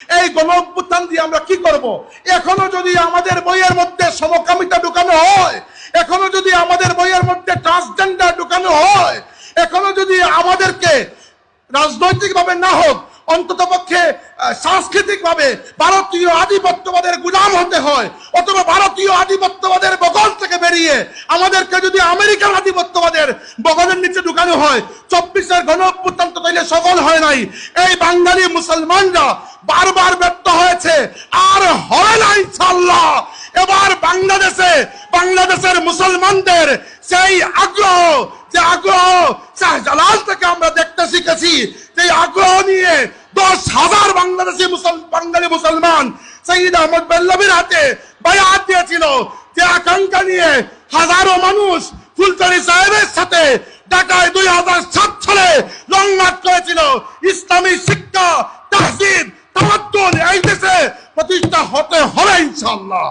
এই গণ অভ্যুত্থান দিয়ে আমরা কি করব? এখনও যদি আমাদের বইয়ের মধ্যে সমকামিতা ঢুকানো হয়, এখনও যদি আমাদের বইয়ের মধ্যে ট্রান্সজেন্ডার ঢুকানো হয়, এখনও যদি আমাদেরকে রাজনৈতিকভাবে না হোক, অন্তত পক্ষে সাংস্কৃতিক ভাবে ভারতীয় আধিপত্যবাদের গুলাম হতে হয়, অথবা ভারতীয় আধিপত্যবাদের বগল বেরিয়ে আমাদেরকে যদি আমেরিকান আধিপত্যবাদের বগলের নিচে ঢুকানো হয়, চব্বিশের গণ অভ্যুত্থান তো তাইলে সফল হয় নাই। এই বাঙালি মুসলমানরা বারবার ব্যর্থ হয়েছে, আর হয় না ইনশাল্লাহ এবার বাংলাদেশে, বাংলাদেশের মুসলমানদের সেই আগ্রহ, যে আগ্রহ শাহজালাল থেকে আমরা দেখতে শিখেছি, সেই আগ্রহ নিয়ে দশ হাজার বাংলাদেশি মুসল বাঙালি মুসলমান শহীদ আহমদ বেল্লবীর হাতে বায়াত দিয়েছিল। যে আকাঙ্ক্ষা নিয়ে হাজারো মানুষ ফুলতানি সাহেবের সাথে ঢাকায় দুই হাজার সাত সালে লং মার্চ করেছিল। ইসলামী শিক্ষা তাহসিদ তামাদ্দুন এই দেশে প্রতিষ্ঠা হতে হবে ইনশাল্লাহ